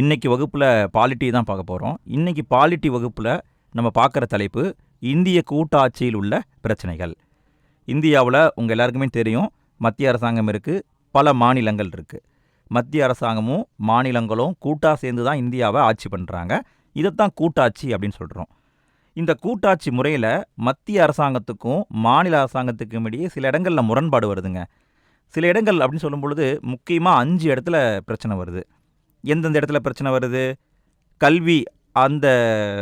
இன்றைக்கி வகுப்பில் பாலிட்டி தான் பார்க்க போகிறோம் இன்றைக்கி பாலிட்டி வகுப்பில் நம்ம பார்க்குற தலைப்பு இந்திய கூட்டாட்சியில் உள்ள பிரச்சனைகள். இந்தியாவில் உங்கள் எல்லாருக்குமே தெரியும் மத்திய அரசாங்கம் இருக்குது பல மாநிலங்கள் இருக்குது மத்திய அரசாங்கமும் மாநிலங்களும் கூட்டாக சேர்ந்து தான் இந்தியாவை ஆட்சி பண்ணுறாங்க இதைத்தான் கூட்டாட்சி அப்படின்னு சொல்கிறோம் இந்த கூட்டாட்சி முறையில் மத்திய அரசாங்கத்துக்கும் மாநில அரசாங்கத்துக்கும் இடையே சில இடங்களில் முரண்பாடு வருதுங்க. சில இடங்கள் அப்படின்னு சொல்லும் பொழுது முக்கியமாக அஞ்சு இடத்துல பிரச்சனை வருது. எந்தெந்த இடத்துல பிரச்சனை வருது? கல்வி அந்த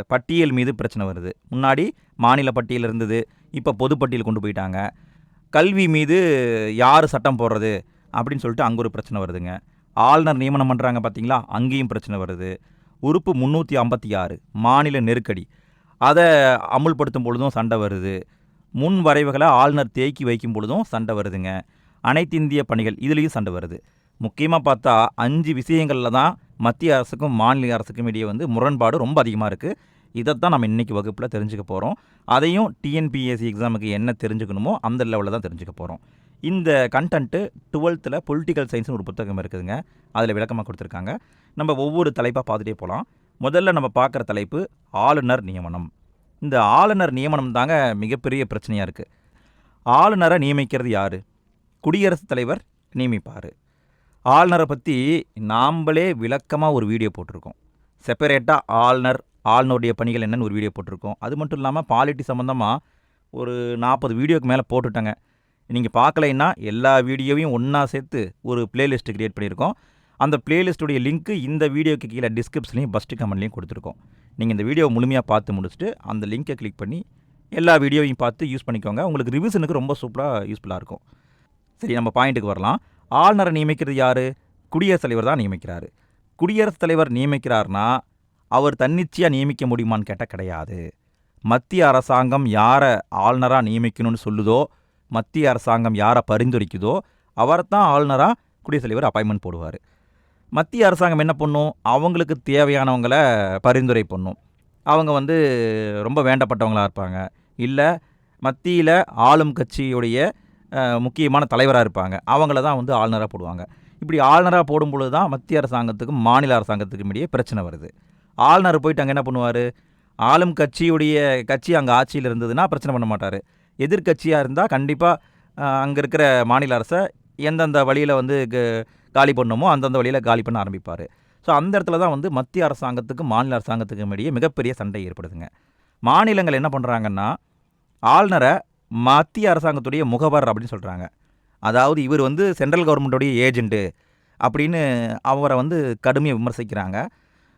பட்டியல் மீது பிரச்சனை வருது. முன்னாடி மாநில பட்டியல் இருந்தது இப்போ பொதுப்பட்டியல் கொண்டு போயிட்டாங்க. கல்வி மீது யார் சட்டம் போடுறது? அப்படின்னு சொல்லிட்டு அங்கே ஒரு பிரச்சனை வருதுங்க. ஆளுநர் நியமனம் பண்ணுறாங்க பார்த்தீங்களா அங்கேயும் பிரச்சனை வருது. உறுப்பு முந்நூற்றி ஐம்பத்தி ஆறு மாநில நெருக்கடி. அதை அமுல்படுத்தும் பொழுதும் சண்டை வருது. முன் வரைவுகளை ஆளுநர் தேக்கி வைக்கும் பொழுதும் சண்டை வருதுங்க. அனைத்து இந்திய பணிகள் இதுலேயும் சண்டை வருது. முக்கியமாக பார்த்தா அஞ்சு விஷயங்களில் தான் மத்திய அரசுக்கும் மாநில அரசுக்கும் இடையே வந்து முரண்பாடு ரொம்ப அதிகமாக இருக்குது இதைத்தான் நம்ம இன்றைக்கி வகுப்பில் தெரிஞ்சுக்க போகிறோம் அதையும் டிஎன்பிஎஸ்சி எக்ஸாமுக்கு என்ன தெரிஞ்சுக்கணுமோ அந்த லெவலில் தான் தெரிஞ்சுக்க போகிறோம் இந்த கண்டென்ட்டு டுவெல்த்தில் பொலிட்டிக்கல் சயின்ஸ்னு ஒரு புத்தகம் இருக்குதுங்க. அதில் விளக்கமாக கொடுத்துருக்காங்க. நம்ம ஒவ்வொரு தலைப்பாக பார்த்துட்டே போகலாம் முதல்ல நம்ம பார்க்குற தலைப்பு ஆளுநர் நியமனம். இந்த ஆளுநர் நியமனம் தாங்க மிகப்பெரிய பிரச்சனையாக இருக்குது ஆளுநரை நியமிக்கிறது யார்? குடியரசுத் தலைவர் நியமிப்பார். ஆளுநரை பற்றி நாம்ளே விளக்கமாக ஒரு வீடியோ போட்டிருக்கோம். செப்பரேட்டாக ஆளுநர் ஆளுநருடைய பணிகள் என்னென்னு ஒரு வீடியோ போட்டிருக்கோம். அது மட்டும் இல்லாமல் பாலிட்டி சம்மந்தமாக ஒரு நாற்பது வீடியோக்கு மேலே போட்டுட்டேங்க. நீங்கள் பார்க்கலைன்னா எல்லா வீடியோவையும் ஒன்றா சேர்த்து ஒரு பிளேலிஸ்ட்டு க்ரியேட் பண்ணியிருக்கோம். அந்த பிளேலிஸ்ட்டுடைய லிங்க்கு இந்த வீடியோக்கு கீழே டிஸ்கிரிப்ஷன்லையும் ஃபஸ்ட்டு கமெண்ட்லையும் கொடுத்துருக்கோம். நீங்கள் இந்த வீடியோ முழுமையாக பார்த்து முடிச்சுட்டு அந்த லிங்க்கை கிளிக் பண்ணி எல்லா வீடியோவையும் பார்த்து யூஸ் பண்ணிக்கோங்க. உங்களுக்கு ரிவிஷனுக்கு ரொம்ப சூப்பராக யூஸ்ஃபுல்லாக இருக்கும். சரி நம்ம பாயிண்ட்டுக்கு வரலாம். ஆளுநரை நியமிக்கிறது யார்? குடியரசுத் தலைவர் தான் நியமிக்கிறாரு. குடியரசுத் தலைவர் நியமிக்கிறார்னா அவர் தன்னிச்சையாக நியமிக்க முடியுமான்னு கேட்டால் கிடையாது. மத்திய அரசாங்கம் யாரை ஆளுநராக நியமிக்கணும்னு சொல்லுதோ மத்திய அரசாங்கம் யாரை பரிந்துரைக்குதோ அவரை தான் ஆளுநராக குடியரசுத் தலைவர் அப்பாயின்மெண்ட் போடுவார். மத்திய அரசாங்கம் என்ன பண்ணும்? அவங்களுக்கு தேவையானவங்களை பரிந்துரை பண்ணும். அவங்க வந்து ரொம்ப வேண்டப்பட்டவங்களாக இருப்பாங்க. இல்லை மத்தியில் ஆளும் கட்சியுடைய முக்கியமான தலைவராக இருப்பாங்க. அவங்கள தான் வந்து ஆளுநராக போடுவாங்க. இப்படி ஆளுநராக போடும் பொழுது தான் மத்திய அரசாங்கத்துக்கும் மாநில அரசாங்கத்துக்கும் இடையே பிரச்சனை வருது. ஆளுநர் போயிட்டு அங்கே என்ன பண்ணுவார்? ஆளும் கட்சியுடைய கட்சி அங்கே ஆட்சியில் இருந்ததுன்னா பிரச்சனை பண்ண மாட்டார். எதிர்க்கட்சியாக இருந்தால் கண்டிப்பாக அங்கே இருக்கிற மாநில அரசை எந்தெந்த வழியில் வந்து க- காலி பண்ணணுமோ அந்தந்த வழியில் காலி பண்ண ஆரம்பிப்பார். ஸோ அந்த இடத்துல தான் வந்து மத்திய அரசாங்கத்துக்கும் மாநில அரசாங்கத்துக்கும் இடையே மிகப்பெரிய சண்டை ஏற்படுதுங்க. மாநிலங்கள் என்ன பண்ணுறாங்கன்னா ஆளுநரை மத்திய அரசாங்கத்துடைய முகவர் அப்படின்னு சொல்கிறாங்க அதாவது இவர் வந்து சென்ட்ரல் கவர்மெண்ட்டுடைய ஏஜெண்ட்டு அப்படின்னு அவரை வந்து கடுமையாக விமர்சிக்கிறாங்க.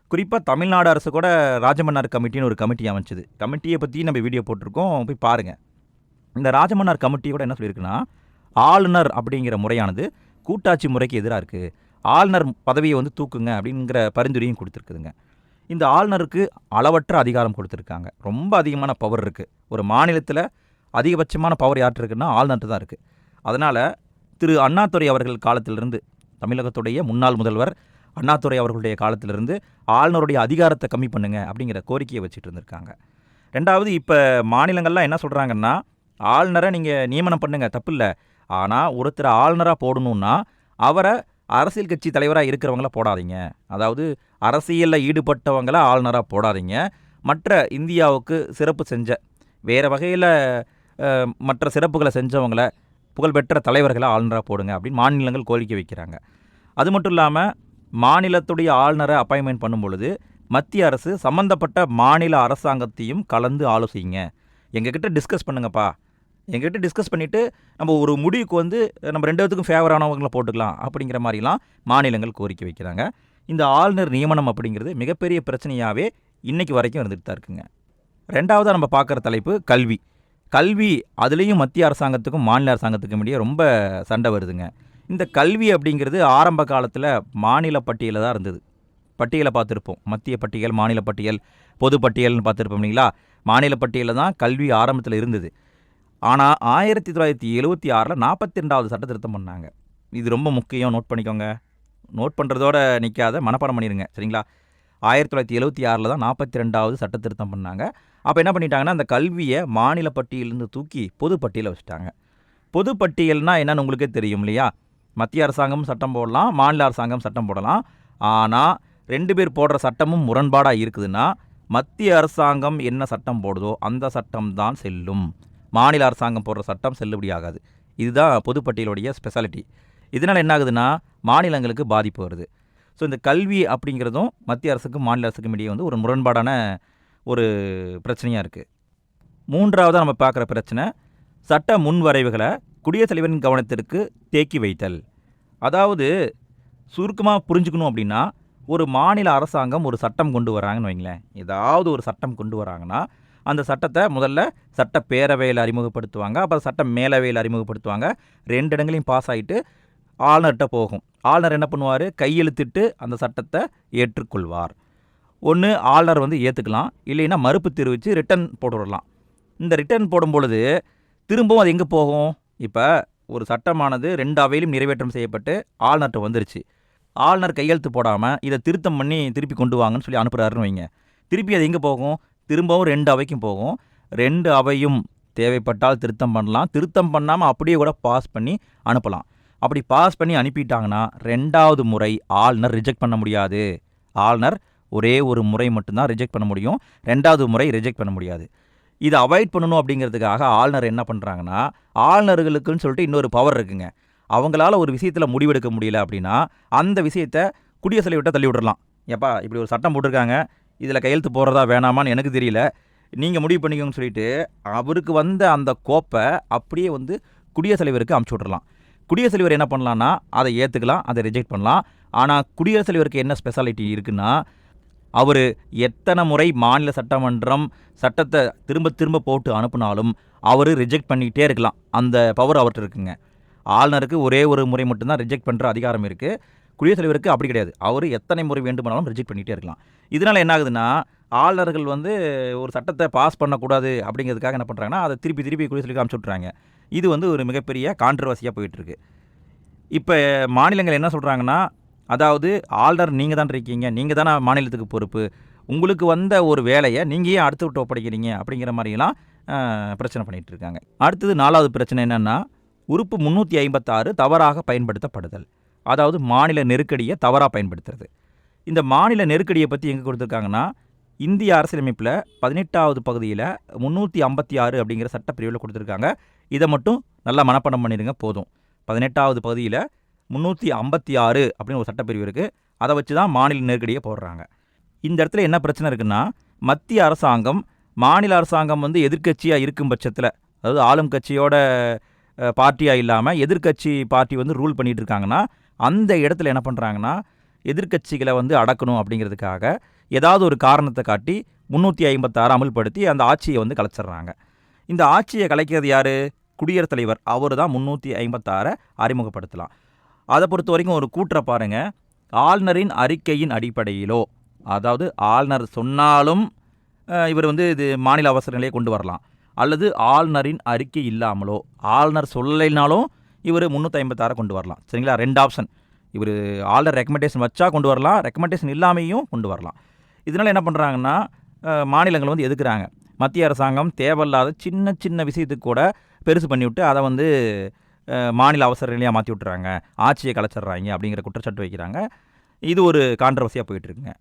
குறிப்பாக தமிழ்நாடு அரசு கூட ராஜமன்னார் கமிட்டின்னு ஒரு கமிட்டி அமைச்சது. கமிட்டியை பற்றி நம்ம வீடியோ போட்டிருக்கோம். போய் பாருங்கள் இந்த ராஜமன்னார் கமிட்டி கூட என்ன சொல்லியிருக்குன்னா ஆளுநர் அப்படிங்கிற முறையானது கூட்டாட்சி முறைக்கு எதிராக இருக்குது ஆளுநர் பதவியை வந்து தூக்குங்க அப்படிங்கிற பரிந்துரையும் கொடுத்துருக்குதுங்க. இந்த ஆளுநருக்கு அளவற்ற அதிகாரம் கொடுத்துருக்காங்க. ரொம்ப அதிகமான பவர் இருக்குது ஒரு மாநிலத்தில் அதிகபட்சமான பவர் யார்கிட்ட இருக்குன்னா ஆளுநர்கிட்ட தான் இருக்குது அதனால் திரு அண்ணாதுரை அவர்கள் காலத்திலிருந்து தமிழகத்துடைய முன்னாள் முதல்வர் அண்ணாதுரை அவர்களுடைய காலத்திலிருந்து ஆளுநருடைய அதிகாரத்தை கம்மி பண்ணுங்க அப்படிங்கிற கோரிக்கையை வச்சுட்டு இருந்திருக்காங்க. ரெண்டாவது இப்போ மாநிலங்கள்லாம் என்ன சொல்கிறாங்கன்னா ஆளுநரை நீங்கள் நியமனம் பண்ணுங்கள் தப்பு இல்லை. ஆனால் ஒருத்தர் ஆளுநராக போடணுன்னா அவரை அரசியல் கட்சி தலைவராக இருக்கிறவங்கள போடாதீங்க. அதாவது அரசியலில் ஈடுபட்டவங்கள ஆளுநராக போடாதீங்க. மற்ற இந்தியாவுக்கு சிறப்பு செஞ்ச வேறு வகையில் மற்ற சிறப்புகளை செஞ்சவங்கள புகழ்பெற்ற தலைவர்களை ஆளுநராக போடுங்க அப்படின்னு மாநிலங்கள் கோரிக்கை வைக்கிறாங்க. அது மட்டும் இல்லாமல் மாநிலத்துடைய ஆளுநரை அப்பாயின்மெண்ட் பண்ணும் பொழுது மத்திய அரசு சம்மந்தப்பட்ட மாநில அரசாங்கத்தையும் கலந்து ஆலோசிங்க. எங்ககிட்ட டிஸ்கஸ் பண்ணுங்கப்பா. எங்ககிட்ட டிஸ்கஸ் பண்ணிவிட்டு நம்ம ஒரு முடிவுக்கு வந்து நம்ம ரெண்டு பேத்துக்கும் ஃபேவரானவங்களை போட்டுக்கலாம் அப்படிங்கிற மாதிரிலாம் மாநிலங்கள் கோரிக்கை வைக்கிறாங்க. இந்த ஆளுநர் நியமனம் அப்படிங்கிறது மிகப்பெரிய பிரச்சனையாகவே இன்றைக்கு வரைக்கும் இருந்துகிட்டு தான் இருக்குங்க. ரெண்டாவதாக நம்ம பார்க்குற தலைப்பு கல்வி. கல்வி அதுலேயும் மத்திய அரசாங்கத்துக்கும் மாநில அரசாங்கத்துக்கும் இடையே ரொம்ப சண்டை வருதுங்க. இந்த கல்வி அப்படிங்கிறது ஆரம்ப காலத்தில் மாநில பட்டியலில் தான் இருந்தது. பட்டியலை பார்த்துருப்போம். மத்திய பட்டியல் மாநில பட்டியல் பொது பட்டியல்னு பார்த்துருப்போம் இல்லைங்களா? மாநில பட்டியலில் தான் கல்வி ஆரம்பத்தில் இருந்தது. ஆனால் ஆயிரத்தி தொள்ளாயிரத்தி எழுபத்தி ஆறில் நாற்பத்தி ரெண்டாவது சட்ட திருத்தம் பண்ணாங்க. இது ரொம்ப முக்கியம். நோட் பண்ணிக்கோங்க. நோட் பண்ணுறதோட நிற்காத மனப்பாடம் பண்ணிடுங்க சரிங்களா? ஆயிரத்தி தொள்ளாயிரத்தி எழுபத்தி ஆறில் தான் நாற்பத்தி ரெண்டாவது சட்ட திருத்தம் பண்ணாங்க. அப்போ என்ன பண்ணிட்டாங்கன்னா அந்த கல்வியை மாநில பட்டியலிருந்து தூக்கி பொது பட்டியலில் வச்சுட்டாங்க. பொது என்னன்னு உங்களுக்கே தெரியும் இல்லையா? மத்திய அரசாங்கம் சட்டம் போடலாம் மாநில அரசாங்கம் சட்டம் போடலாம். ஆனால் ரெண்டு பேர் போடுற சட்டமும் முரண்பாடாக இருக்குதுன்னா மத்திய அரசாங்கம் என்ன சட்டம் போடுதோ அந்த சட்டம் தான் செல்லும். மாநில அரசாங்கம் போடுற சட்டம் செல்லுபடியாகாது இதுதான் பொதுப்பட்டியலுடைய ஸ்பெஷாலிட்டி. இதனால் என்ன ஆகுதுன்னா மாநிலங்களுக்கு பாதிப்பு வருது. ஸோ இந்த கல்வி அப்படிங்கிறதும் மத்திய அரசுக்கும் மாநில அரசுக்கும் இடையே வந்து ஒரு முரண்பாடான ஒரு பிரச்சனையாக இருக்குது மூன்றாவதாக நம்ம பார்க்குற பிரச்சனை சட்ட முன்வரைவுகளை குடியரசுத் தலைவரின் கவனத்திற்கு தேக்கி வைத்தல். அதாவது சுருக்கமாக புரிஞ்சுக்கணும் அப்படின்னா ஒரு மாநில அரசாங்கம் ஒரு சட்டம் கொண்டு வராங்கன்னு வைங்களேன். ஏதாவது ஒரு சட்டம் கொண்டு வராங்கன்னா அந்த சட்டத்தை முதல்ல சட்டப்பேரவையில் அறிமுகப்படுத்துவாங்க அப்புறம் சட்ட மேலவையில் அறிமுகப்படுத்துவாங்க. ரெண்டு இடங்களையும் பாஸ் ஆகிட்டு ஆளுநர்கிட்ட போகும். ஆளுநர் என்ன பண்ணுவார்? கையெழுத்திட்டு அந்த சட்டத்தை ஏற்றுக்கொள்வார். ஒன்று ஆளுநர் வந்து ஏற்றுக்கலாம் இல்லைன்னா மறுப்பு தெரிவித்து ரிட்டன் போட்டு விடலாம் இந்த ரிட்டர்ன் போடும் பொழுது திரும்பவும் அது எங்கே போகும்? இப்போ ஒரு சட்டமானது ரெண்டு அவையிலும் நிறைவேற்றம் செய்யப்பட்டு ஆளுநர்கிட்ட வந்துருச்சு. ஆளுநர் கையெழுத்து போடாமல் இதை திருத்தம் பண்ணி திருப்பி கொண்டு வாங்கன்னு சொல்லி அனுப்புகிறாருன்னு வைங்க. திருப்பி அது எங்கே போகும்? திரும்பவும் ரெண்டு அவைக்கும் போகும். ரெண்டு அவையும் தேவைப்பட்டால் திருத்தம் பண்ணலாம். திருத்தம் பண்ணாமல் அப்படியே கூட பாஸ் பண்ணி அனுப்பலாம். அப்படி பாஸ் பண்ணி அனுப்பிட்டாங்கன்னா ரெண்டாவது முறை ஆளுநர் ரிஜெக்ட் பண்ண முடியாது. ஆளுநர் ஒரே ஒரு முறை மட்டும்தான் ரிஜெக்ட் பண்ண முடியும். ரெண்டாவது முறை ரிஜெக்ட் பண்ண முடியாது. இதை அவாய்ட் பண்ணணும் அப்படிங்கிறதுக்காக ஆளுநர் என்ன பண்ணுறாங்கன்னா ஆளுநர்களுக்குன்னு சொல்லிட்டு இன்னொரு பவர் இருக்குங்க. அவங்களால ஒரு விஷயத்தில் முடிவெடுக்க முடியல அப்படின்னா அந்த விஷயத்தை குடியரசு தலைவர்கிட்ட தள்ளி விடலாம் எப்பா இப்படி ஒரு சட்டம் போட்டிருக்காங்க. இதில் கையெழுத்து போடுறதா வேணாமான்னு எனக்கு தெரியல. நீங்கள் முடிவு பண்ணிக்கோங்கன்னு சொல்லிட்டு அவருக்கு வந்த அந்த கோப்பை அப்படியே வந்து குடியரசுத் தலைவருக்கு அமுச்சு விட்றலாம் குடியரசுத் தலைவர் என்ன பண்ணலான்னா அதை ஏற்றுக்கலாம் அதை ரிஜெக்ட் பண்ணலாம். ஆனால் குடியரசுத் தலைவருக்கு என்ன ஸ்பெஷாலிட்டி இருக்குன்னா அவர் எத்தனை முறை மாநில சட்டமன்றம் சட்டத்தை திரும்ப திரும்ப போட்டு அனுப்புனாலும் அவர் ரிஜெக்ட் பண்ணிக்கிட்டே இருக்கலாம். அந்த பவர் அவர்கிட்ட இருக்குங்க. ஆளுநருக்கு ஒரே ஒரு முறை மட்டும்தான் ரிஜெக்ட் பண்ணுற அதிகாரம் இருக்குது குடியரசுத் தலைவருக்கு அப்படி கிடையாது. அவர் எத்தனை முறை வேண்டுமானாலும் ரிஜெக்ட் பண்ணிகிட்டே இருக்கலாம். இதனால் என்ன ஆகுதுன்னா ஆளுநர்கள் வந்து ஒரு சட்டத்தை பாஸ் பண்ணக்கூடாது அப்படிங்கிறதுக்காக என்ன பண்ணுறாங்கன்னா அதை திருப்பி திருப்பி குடியரசுத் தலைவருக்கு அனுப்பிச்சு விட்றாங்க இது வந்து ஒரு மிகப்பெரிய கான்ட்ரவர்சியாக போயிட்டுருக்கு. இப்போ மாநிலங்கள் என்ன சொல்கிறாங்கன்னா அதாவது ஆளுநர் நீங்கள் தான் இருக்கீங்க நீங்கள் தானே மாநிலத்துக்கு பொறுப்பு உங்களுக்கு வந்த ஒரு வேலையை நீங்கள் ஏன் அடுத்து விட்டு ஒப்படைக்கிறீங்க அப்படிங்கிற மாதிரிலாம் பிரச்சனை பண்ணிகிட்டு இருக்காங்க. அடுத்தது நாலாவது பிரச்சனை என்னென்னா உறுப்பு முந்நூற்றி ஐம்பத்தாறு தவறாக பயன்படுத்தப்படுதல். அதாவது மாநில நெருக்கடியை தவறாக பயன்படுத்துறது. இந்த மாநில நெருக்கடியை பற்றி எங்கே கொடுத்துருக்காங்கன்னா இந்திய அரசியலமைப்பில் பதினெட்டாவது பகுதியில் முந்நூற்றி ஐம்பத்தி ஆறு அப்படிங்கிற சட்டப்பிரிவில் கொடுத்துருக்காங்க. இதை மட்டும் நல்லா மனப்படம் பண்ணிடுங்க போதும். பதினெட்டாவது பகுதியில் முந்நூற்றி ஐம்பத்தி ஆறு அப்படின்னு ஒரு சட்டப்பிரிவு இருக்குது அதை வச்சு தான் மாநில நெருக்கடியை போடுறாங்க. இந்த இடத்துல என்ன பிரச்சனை இருக்குன்னா மத்திய அரசாங்கம் மாநில அரசாங்கம் வந்து எதிர்க்கட்சியாக இருக்கும் பட்சத்தில் அதாவது ஆளும் கட்சியோட பார்ட்டியாக இல்லாமல் எதிர்க்கட்சி பார்ட்டி வந்து ரூல் பண்ணிகிட்டு இருக்காங்கன்னா அந்த இடத்துல என்ன பண்ணுறாங்கன்னா எதிர்க்கட்சிகளை வந்து அடக்கணும் அப்படிங்கிறதுக்காக ஏதாவது ஒரு காரணத்தை காட்டி முந்நூற்றி ஐம்பத்தாறு அமல்படுத்தி அந்த ஆட்சியை வந்து கலைச்சிட்றாங்க. இந்த ஆட்சியை கலைக்கிறது யார்? குடியரசுத் தலைவர். அவர் தான் முந்நூற்றி ஐம்பத்தாறை அறிமுகப்படுத்தலாம். அதை பொறுத்த வரைக்கும் ஒரு கூற்றை பாருங்க. ஆளுநரின் அறிக்கையின் அடிப்படையிலோ அதாவது ஆளுநர் சொன்னாலும் இவர் வந்து இது மாநில அவசர நிலையை கொண்டு வரலாம். அல்லது ஆளுநரின் அறிக்கை இல்லாமலோ ஆளுநர் சொல்லலைனாலும் இவர் முந்நூற்றி ஐம்பத்தாறை கொண்டு வரலாம். சரிங்களா? ரெண்டு ஆப்ஷன் இவர் ஆல்ரெடி ரெக்கமெண்டேஷன் வச்சா கொண்டு வரலாம். ரெக்கமெண்டேஷன் இல்லாமையும் கொண்டு வரலாம். இதனால் என்ன பண்ணுறாங்கன்னா மாநிலங்கள் வந்து எதுக்குறாங்க? மத்திய அரசாங்கம் தேவையில்லாத சின்ன சின்ன விஷயத்துக்கு கூட பெருசு பண்ணிவிட்டு அதை வந்து மாநில அவசர நிலையாக மாற்றி விட்டுறாங்க. ஆட்சியை கலைச்சிட்றாங்க அப்படிங்கிற குற்றச்சாட்டு வைக்கிறாங்க. இது ஒரு கான்ட்ரவர்சியாக போயிட்டுருக்குங்க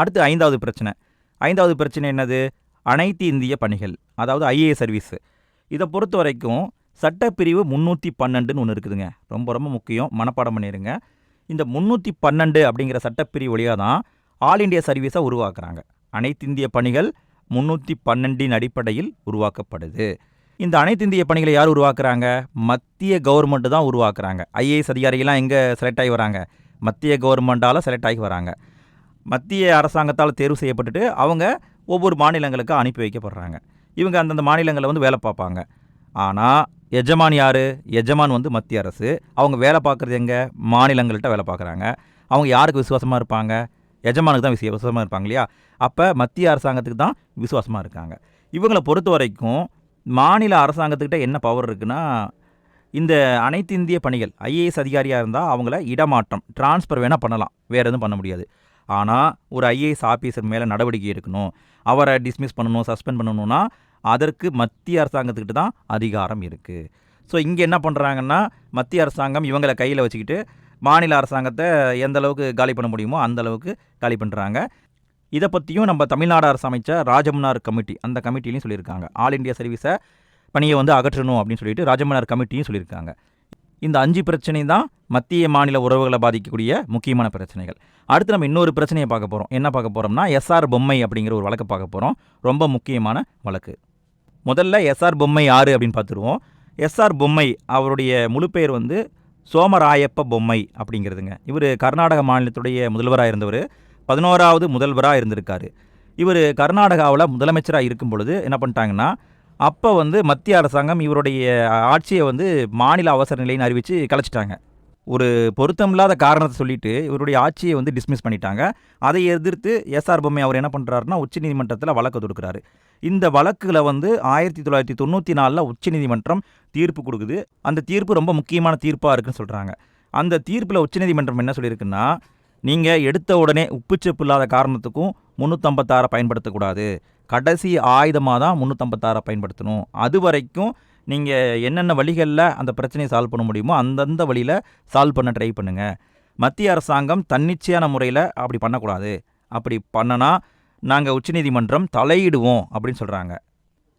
அடுத்து ஐந்தாவது பிரச்சனை. ஐந்தாவது பிரச்சனை என்னது? அனைத்து இந்திய பணிகள் அதாவது ஐஏஎஸ் சர்வீஸு இதை பொறுத்த வரைக்கும் சட்டப்பிரிவு முந்நூற்றி பன்னெண்டுன்னு ஒன்று இருக்குதுங்க. ரொம்ப ரொம்ப முக்கியம். மனப்பாடம் பண்ணிடுங்க இந்த முந்நூற்றி பன்னெண்டு அப்படிங்கிற சட்டப்பிரிவு வழியாக தான் ஆல் இண்டியா சர்வீஸை உருவாக்குறாங்க. அனைத்து இந்திய பணிகள் முந்நூற்றி பன்னெண்டின் அடிப்படையில் உருவாக்கப்படுது. இந்த அனைத்து இந்திய பணிகளை யார் உருவாக்குறாங்க? மத்திய கவர்மெண்ட்டு தான் உருவாக்குறாங்க. ஐஏஎஸ் அதிகாரிகள்லாம் எங்கே செலக்ட் ஆகி வராங்க? மத்திய கவர்மெண்டால் செலக்ட் ஆகி வராங்க. மத்திய அரசாங்கத்தால் தேர்வு செய்யப்பட்டுட்டு அவங்க ஒவ்வொரு மாநிலங்களுக்கு அனுப்பி வைக்கப்படுறாங்க. இவங்க அந்தந்த மாநிலங்களில் வந்து வேலை பார்ப்பாங்க. ஆனால் எஜமான் யார்? எஜமான் வந்து மத்திய அரசு. அவங்க வேலை பார்க்குறது எங்கே? மாநிலங்கள்கிட்ட வேலை பார்க்குறாங்க. அவங்க யாருக்கு விசுவாசமாக இருப்பாங்க? எஜமானுக்கு தான் விசுவ விசுவாசமாக இருப்பாங்க இல்லையா? அப்போ மத்திய அரசாங்கத்துக்கு தான் விசுவாசமாக இருக்காங்க. இவங்களை பொறுத்த வரைக்கும் மாநில அரசாங்கத்துக்கிட்ட என்ன பவர் இருக்குன்னா இந்த அனைத்து இந்திய பணிகள் ஐஏஎஸ் அதிகாரியாக இருந்தால் அவங்கள இடமாற்றம் ட்ரான்ஸ்ஃபர் வேணால் பண்ணலாம். வேறு எதுவும் பண்ண முடியாது. ஆனால் ஒரு ஐஏஎஸ் ஆஃபீஸர் மேலே நடவடிக்கை எடுக்கணும். அவரை டிஸ்மிஸ் பண்ணணும் சஸ்பெண்ட் பண்ணணும்னா அதற்கு மத்திய அரசாங்கத்துக்கிட்ட தான் அதிகாரம் இருக்குது ஸோ இங்கே என்ன பண்ணுறாங்கன்னா மத்திய அரசாங்கம் இவங்களை கையில் வச்சுக்கிட்டு மாநில அரசாங்கத்தை எந்த அளவுக்கு காலி பண்ண முடியுமோ அந்த அளவுக்கு காலி பண்ணுறாங்க இதை பற்றியும் நம்ம தமிழ்நாடு அரசு அமைச்ச ராஜமன்னார் கமிட்டி அந்த கமிட்டிலையும் சொல்லியிருக்காங்க. ஆல் இண்டியா சர்வீஸை பணியை வந்து அகற்றணும் அப்படின்னு சொல்லிட்டு ராஜமன்னார் கமிட்டியும் சொல்லியிருக்காங்க. இந்த அஞ்சு பிரச்சனை தான் மத்திய மாநில உறவுகளை பாதிக்கக்கூடிய முக்கியமான பிரச்சனைகள். அடுத்து நம்ம இன்னொரு பிரச்சனையை பார்க்க போகிறோம் என்ன பார்க்க போகிறோம்னா எஸ்ஆர் பொம்மை அப்படிங்கிற ஒரு வழக்கை பார்க்க போகிறோம் ரொம்ப முக்கியமான வழக்கு. முதல்ல எஸ்ஆர் பொம்மை யார் அப்படின்னு பார்த்துருவோம். எஸ்ஆர் பொம்மை அவருடைய முழு பெயர் வந்து சோமராயப்ப பொம்மை அப்படிங்கிறதுங்க. இவர் கர்நாடக மாநிலத்துடைய முதல்வராக இருந்தவர். பதினோராவது முதல்வராக இருந்திருக்காரு. இவர் கர்நாடகாவில் முதலமைச்சராக இருக்கும் பொழுது என்ன பண்ணிட்டாங்கன்னா அப்போ வந்து மத்திய அரசாங்கம் இவருடைய ஆட்சியை வந்து மாநில அவசர நிலைன்னு அறிவித்து கலைச்சிட்டாங்க. ஒரு பொருத்தமில்லாத காரணத்தை சொல்லிட்டு இவருடைய ஆட்சியை வந்து டிஸ்மிஸ் பண்ணிட்டாங்க. அதை எதிர்த்து எஸ்ஆர் பொம்மை அவர் என்ன பண்ணுறாருன்னா உச்சநீதிமன்றத்தில் வழக்கு தொடுக்கிறாரு. இந்த வழக்குல வந்து ஆயிரத்தி தொள்ளாயிரத்தி தொண்ணூற்றி நாலில் உச்சநீதிமன்றம் தீர்ப்பு கொடுக்குது. அந்த தீர்ப்பு ரொம்ப முக்கியமான தீர்ப்பாக இருக்குன்னு சொல்கிறாங்க அந்த தீர்ப்பில் உச்சநீதிமன்றம் என்ன சொல்லியிருக்குன்னா நீங்கள் எடுத்த உடனே உப்புச்சப்பு இல்லாத காரணத்துக்கும் முந்நூற்றம்பத்தாறை பயன்படுத்தக்கூடாது. கடைசி ஆயுதமாக தான் முந்நூற்றம்பத்தாறை பயன்படுத்தணும். அது வரைக்கும் நீங்கள் என்னென்ன வழிகளில் அந்த பிரச்சனையை சால்வ் பண்ண முடியுமோ அந்தந்த வழியில் சால்வ் பண்ண ட்ரை பண்ணுங்கள் மத்திய அரசாங்கம் தன்னிச்சையான முறையில் அப்படி பண்ணக்கூடாது. அப்படி பண்ணனா நாங்கள் உச்சநீதிமன்றம் தலையிடுவோம் அப்படின்னு சொல்கிறாங்க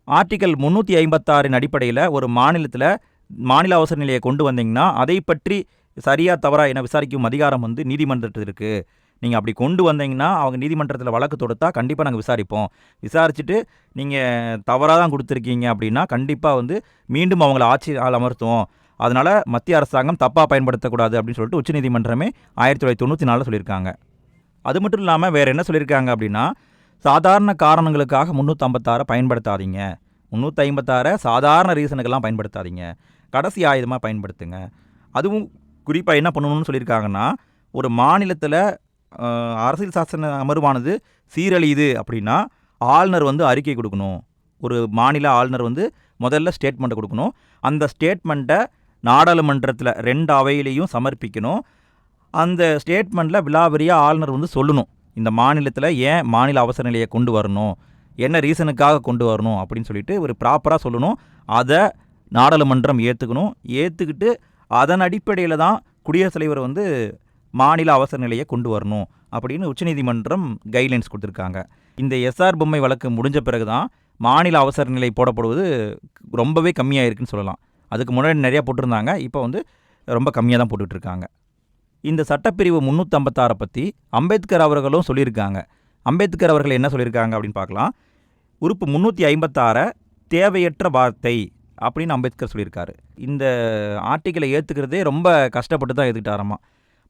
ஆர்டிக்கல் முந்நூற்றி ஐம்பத்தாறின் அடிப்படையில் ஒரு மாநிலத்தில் மாநில அவசர நிலையை கொண்டு வந்தீங்கன்னா அதை பற்றி சரியாக தவறா என விசாரிக்கும் அதிகாரம் வந்து நீதிமன்றத்தில் இருக்குது நீங்கள் அப்படி கொண்டு வந்தீங்கன்னா அவங்க நீதிமன்றத்தில் வழக்கு தொடுத்தா கண்டிப்பாக நாங்கள் விசாரிப்போம். விசாரிச்சுட்டு நீங்கள் தவறாக தான் கொடுத்துருக்கீங்க அப்படின்னா கண்டிப்பாக வந்து மீண்டும் அவங்கள ஆட்சி ஆள் அமர்த்துவோம். அதனால் மத்திய அரசாங்கம் தப்பாக பயன்படுத்தக்கூடாது அப்படின்னு சொல்லிட்டு உச்சநீதிமன்றமே ஆயிரத்தி தொள்ளாயிரத்தி தொண்ணூற்றி நாலில் சொல்லியிருக்காங்க. அது மட்டும் இல்லாமல் வேறு என்ன சொல்லியிருக்காங்க அப்படின்னா சாதாரண காரணங்களுக்காக முந்நூற்றம்பத்தாறை பயன்படுத்தாதீங்க. முந்நூற்றி ஐம்பத்தாறை சாதாரண ரீசனுக்கெல்லாம் பயன்படுத்தாதீங்க. கடைசி ஆயுதமாக பயன்படுத்துங்க. அதுவும் குறிப்பாக என்ன பண்ணணும்னு சொல்லியிருக்காங்கன்னா ஒரு மாநிலத்தில் அரசியல் சாசன அமர்வானது சீரழியுது அப்படின்னா ஆளுநர் வந்து அறிக்கை கொடுக்கணும். ஒரு மாநில ஆளுநர் வந்து முதல்ல ஸ்டேட்மெண்ட்டை கொடுக்கணும். அந்த ஸ்டேட்மெண்ட்டை நாடாளுமன்றத்தில் ரெண்டு அவையிலையும் சமர்ப்பிக்கணும். அந்த ஸ்டேட்மெண்ட்டில் விலாவரியாக ஆளுநர் வந்து சொல்லணும். இந்த மாநிலத்தில் ஏன் மாநில அவசர நிலையை கொண்டு வரணும்? என்ன ரீசனுக்காக கொண்டு வரணும்? அப்படின்னு சொல்லிட்டு ஒரு ப்ராப்பராக சொல்லணும். அதை நாடாளுமன்றம் ஏற்றுக்கணும் ஏற்றுக்கிட்டு அதன் அடிப்படையில் தான் குடியரசுத் தலைவர் வந்து மாநில அவசர நிலையை கொண்டு வரணும் அப்படின்னு உச்சநீதிமன்றம் கைட்லைன்ஸ் கொடுத்துருக்காங்க. இந்த எஸ்ஆர் பொம்மை வழக்கு முடிஞ்ச பிறகு தான் மாநில அவசர நிலை போடப்படுவது ரொம்பவே கம்மியாக இருக்குன்னு சொல்லலாம். அதுக்கு முன்னாடி நிறையா போட்டிருந்தாங்க இப்போ வந்து ரொம்ப கம்மியாக தான் போட்டுட்ருக்காங்க. இந்த சட்டப்பிரிவு முந்நூற்றம்பத்தாறை பற்றி அம்பேத்கர் அவர்களும் சொல்லியிருக்காங்க. அம்பேத்கர் அவர்கள் என்ன சொல்லியிருக்காங்க அப்படின்னு பார்க்கலாம். உறுப்பு முந்நூற்றி ஐம்பத்தாறை தேவையற்ற வார்த்தை அப்படின்னு அம்பேத்கர் சொல்லியிருக்காரு. இந்த ஆர்டிக்கலை ஏற்றுக்கிறதே ரொம்ப கஷ்டப்பட்டு தான் ஏற்றுக்கிட்டாராமா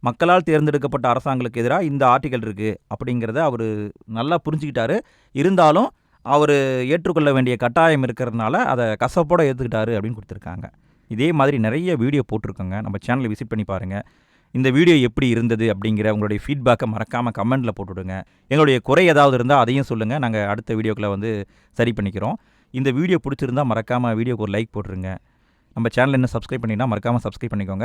மக்களால் தேர்ந்தெடுக்கப்பட்ட அரசாங்களுக்கு எதிராக இந்த ஆர்டிக்கல் இருக்குது அப்படிங்கிறத அவர் நல்லா புரிஞ்சுக்கிட்டாரு. இருந்தாலும் அவர் ஏற்றுக்கொள்ள வேண்டிய கட்டாயம் இருக்கிறதுனால அதை கசப்போடு ஏற்றுக்கிட்டாரு அப்படின்னு கொடுத்துருக்காங்க. இதே மாதிரி நிறைய வீடியோ போட்டிருக்கோங்க. நம்ம சேனலை விசிட் பண்ணி பாருங்கள் இந்த வீடியோ எப்படி இருந்தது அப்படிங்கிற உங்களுடைய ஃபீட்பேக்கை மறக்காமல் கமெண்ட்டில் போட்டுவிடுங்க எங்களுடைய குறை ஏதாவது இருந்தால் அதையும் சொல்லுங்கள் நாங்கள் அடுத்த வீடியோக்களை வந்து சரி பண்ணிக்கிறோம். இந்த வீடியோ பிடிச்சிருந்தா மறக்காமல் வீடியோக்கு ஒரு லைக் போட்டுருங்க. நம்ம சேனல் என்ன சப்ஸ்கிரைப் பண்ணினா மறக்காமல் சப்ஸ்கிரைப் பண்ணிக்கோங்க.